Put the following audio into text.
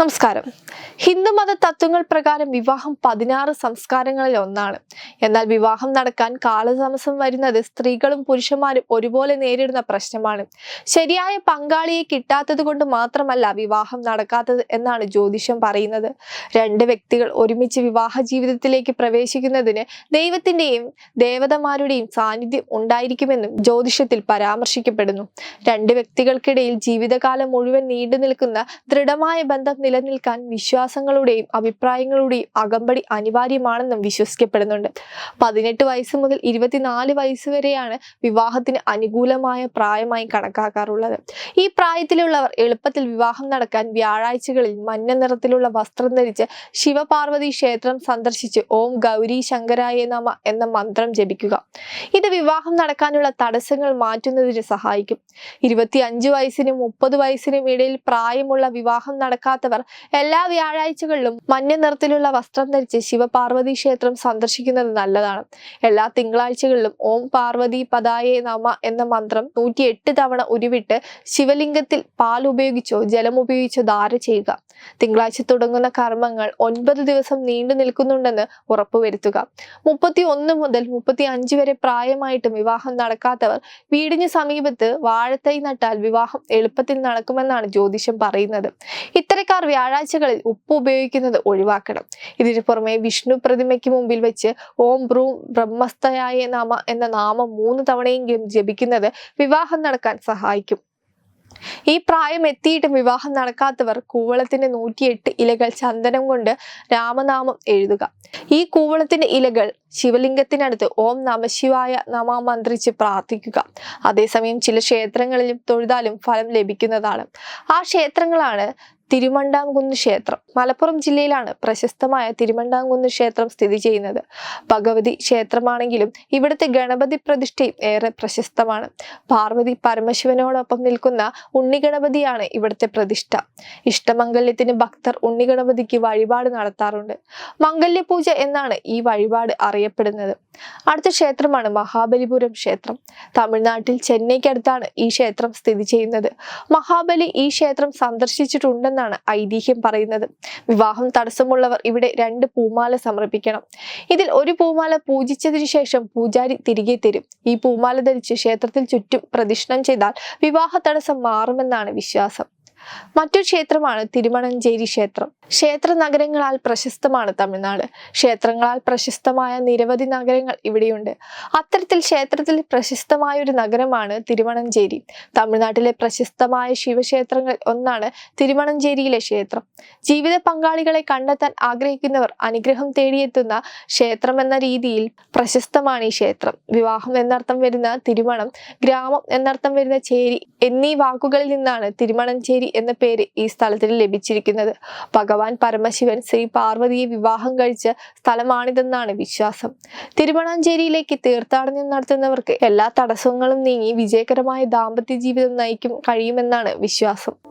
നമസ്കാരം. ഹിന്ദുമത തത്വങ്ങൾ പ്രകാരം വിവാഹം പതിനാറ് സംസ്കാരങ്ങളിൽ ഒന്നാണ്. എന്നാൽ വിവാഹം നടക്കാൻ കാലതാമസം വരുന്നത് സ്ത്രീകളും പുരുഷന്മാരും ഒരുപോലെ നേരിടുന്ന പ്രശ്നമാണ്. ശരിയായ പങ്കാളിയെ കിട്ടാത്തത് കൊണ്ട് മാത്രമല്ല വിവാഹം നടക്കാത്തത് എന്നാണ് ജ്യോതിഷം പറയുന്നത്. രണ്ട് വ്യക്തികൾ ഒരുമിച്ച് വിവാഹ ജീവിതത്തിലേക്ക് പ്രവേശിക്കുന്നതിന് ദൈവത്തിന്റെയും ദേവതമാരുടെയും സാന്നിധ്യം ഉണ്ടായിരിക്കുമെന്നും ജ്യോതിഷത്തിൽ പരാമർശിക്കപ്പെടുന്നു. രണ്ട് വ്യക്തികൾക്കിടയിൽ ജീവിതകാലം മുഴുവൻ നീണ്ടു നിൽക്കുന്ന ദൃഢമായ ബന്ധം നിലനിൽക്കാൻ വിശ്വാസങ്ങളുടെയും അഭിപ്രായങ്ങളുടെയും അകമ്പടി അനിവാര്യമാണെന്നും വിശ്വസിക്കപ്പെടുന്നുണ്ട്. പതിനെട്ട് വയസ്സ് മുതൽ ഇരുപത്തിനാല് വയസ്സ് വരെയാണ് വിവാഹത്തിന് അനുകൂലമായ പ്രായമായി കണക്കാക്കാറുള്ളത്. ഈ പ്രായത്തിലുള്ളവർ എളുപ്പത്തിൽ വിവാഹം നടക്കാൻ വ്യാഴാഴ്ചകളിൽ മഞ്ഞ നിറത്തിലുള്ള വസ്ത്രം ധരിച്ച് ശിവപാർവതി ക്ഷേത്രം സന്ദർശിച്ച് ഓം ഗൗരി ശങ്കരായ നമ എന്ന മന്ത്രം ജപിക്കുക. ഇത് വിവാഹം നടക്കാനുള്ള തടസ്സങ്ങൾ മാറ്റുന്നതിന് സഹായിക്കും. ഇരുപത്തി അഞ്ച് വയസ്സിനും മുപ്പത് വയസ്സിനും ഇടയിൽ പ്രായമുള്ള വിവാഹം നടക്കാത്തവർ എല്ലാ വ്യാഴാഴ്ചകളിലും മഞ്ഞ നിറത്തിലുള്ള വസ്ത്രം ധരിച്ച് ശിവപാർവതി ക്ഷേത്രം സന്ദർശിക്കുന്നത് നല്ലതാണ്. എല്ലാ തിങ്കളാഴ്ചകളിലും ഓം പാർവതി പദായേ നമ എന്ന മന്ത്രം നൂറ്റി എട്ട് തവണ ഉരുവിട്ട് ശിവലിംഗത്തിൽ പാൽ ഉപയോഗിച്ചോ ജലം ഉപയോഗിച്ചോ ധാര ചെയ്യുക. തിങ്കളാഴ്ച തുടങ്ങുന്ന കർമ്മങ്ങൾ ഒൻപത് ദിവസം നീണ്ടു നിൽക്കുന്നുണ്ടെന്ന് ഉറപ്പുവരുത്തുക. മുപ്പത്തി ഒന്ന് മുതൽ മുപ്പത്തി അഞ്ച് വരെ പ്രായമായിട്ടും വിവാഹം നടക്കാത്തവർ വീടിന് സമീപത്ത് വാഴത്തൈ നട്ടാൽ വിവാഹം എളുപ്പത്തിൽ നടക്കുമെന്നാണ് ജ്യോതിഷം പറയുന്നത്. ഇത്തരക്കാർ വ്യാഴാഴ്ചകളിൽ ഉപ്പ് ഉപയോഗിക്കുന്നത് ഒഴിവാക്കണം. ഇതിനു പുറമെ വിഷ്ണു പ്രതിമയ്ക്ക് മുമ്പിൽ വെച്ച് ഓം ബ്രൂം ബ്രഹ്മസ്ഥയായ നാമ എന്ന നാമം മൂന്ന് തവണയെങ്കിലും ജപിക്കുന്നത് വിവാഹം നടക്കാൻ സഹായിക്കും. ഈ പ്രായം എത്തിയിട്ടും വിവാഹം നടക്കാത്തവർ കൂവളത്തിന്റെ നൂറ്റിയെട്ട് ഇലകൾ ചന്ദനം കൊണ്ട് രാമനാമം എഴുതുക. ഈ കൂവളത്തിന്റെ ഇലകൾ ശിവലിംഗത്തിനടുത്ത് ഓം നമശിവായ നമ മന്ത്രിച്ച് പ്രാർത്ഥിക്കുക. അതേസമയം ചില ക്ഷേത്രങ്ങളിലും തൊഴുതാലും ഫലം ലഭിക്കുന്നതാണ്. ആ ക്ഷേത്രങ്ങളാണ് തിരുമണ്ടാംകുന്ന് ക്ഷേത്രം. മലപ്പുറം ജില്ലയിലാണ് പ്രശസ്തമായ തിരുമണ്ടാംകുന്ന് ക്ഷേത്രം സ്ഥിതി ചെയ്യുന്നത്. ഭഗവതി ക്ഷേത്രമാണെങ്കിലും ഇവിടുത്തെ ഗണപതി പ്രതിഷ്ഠയും ഏറെ പ്രശസ്തമാണ്. പാർവതി പരമശിവനോടൊപ്പം നിൽക്കുന്ന ഉണ്ണിഗണപതിയാണ് ഇവിടുത്തെ പ്രതിഷ്ഠ. ഇഷ്ടമംഗല്യത്തിന് ഭക്തർ ഉണ്ണിഗണപതിക്ക് വഴിപാട് നടത്താറുണ്ട്. മംഗല്യപൂജ എന്നാണ് ഈ വഴിപാട് അറിയപ്പെടുന്നത്. അടുത്ത ക്ഷേത്രമാണ് മഹാബലിപുരം ക്ഷേത്രം. തമിഴ്നാട്ടിൽ ചെന്നൈക്കടുത്താണ് ഈ ക്ഷേത്രം സ്ഥിതി ചെയ്യുന്നത്. മഹാബലി ഈ ക്ഷേത്രം സന്ദർശിച്ചിട്ടുണ്ടെന്നാണ് ഐതിഹ്യം പറയുന്നത്. വിവാഹം തടസ്സമുള്ളവർ ഇവിടെ രണ്ട് പൂമാല സമർപ്പിക്കണം. ഇതിൽ ഒരു പൂമാല പൂജിച്ചതിനു ശേഷം പൂജാരി തിരികെ തരും. ഈ പൂമാല ധരിച്ച് ക്ഷേത്രത്തിൽ ചുറ്റും പ്രദക്ഷിണം ചെയ്താൽ വിവാഹ തടസ്സം മാറുമെന്നാണ് വിശ്വാസം. മറ്റൊരു ക്ഷേത്രമാണ് തിരുമണഞ്ചേരി ക്ഷേത്രം. ക്ഷേത്ര നഗരങ്ങളാൽ പ്രശസ്തമാണ് തമിഴ്നാട്. ക്ഷേത്രങ്ങളാൽ പ്രശസ്തമായ നിരവധി നഗരങ്ങൾ ഇവിടെയുണ്ട്. അത്തരത്തിൽ ക്ഷേത്രത്തിൽ പ്രശസ്തമായ ഒരു നഗരമാണ് തിരുമണഞ്ചേരി തമിഴ്നാട്ടിലെ പ്രശസ്തമായ ശിവക്ഷേത്രങ്ങളിൽ ഒന്നാണ് തിരുമണഞ്ചേരിയിലെ ക്ഷേത്രം. ജീവിത പങ്കാളികളെ കണ്ടെത്താൻ ആഗ്രഹിക്കുന്നവർ അനുഗ്രഹം തേടിയെത്തുന്ന ക്ഷേത്രം എന്ന രീതിയിൽ പ്രശസ്തമാണ് ഈ ക്ഷേത്രം. വിവാഹം എന്നർത്ഥം വരുന്ന തിരുമണം ഗ്രാമം എന്നർത്ഥം വരുന്ന ചേരി എന്നീ വാക്കുകളിൽ നിന്നാണ് തിരുമണഞ്ചേരി എന്ന പേര് ഈ സ്ഥലത്തിന് ലഭിച്ചിരിക്കുന്നത്. ഭഗവാൻ പരമശിവൻ ശ്രീ പാർവതിയെ വിവാഹം കഴിച്ച സ്ഥലമാണിതെന്നാണ് വിശ്വാസം. തിരുവണാഞ്ചേരിയിലേക്ക് തീർത്ഥാടനം നടത്തുന്നവർക്ക് എല്ലാ തടസ്സങ്ങളും നീങ്ങി വിജയകരമായ ദാമ്പത്യ ജീവിതം നയിക്കും കഴിയുമെന്നാണ് വിശ്വാസം.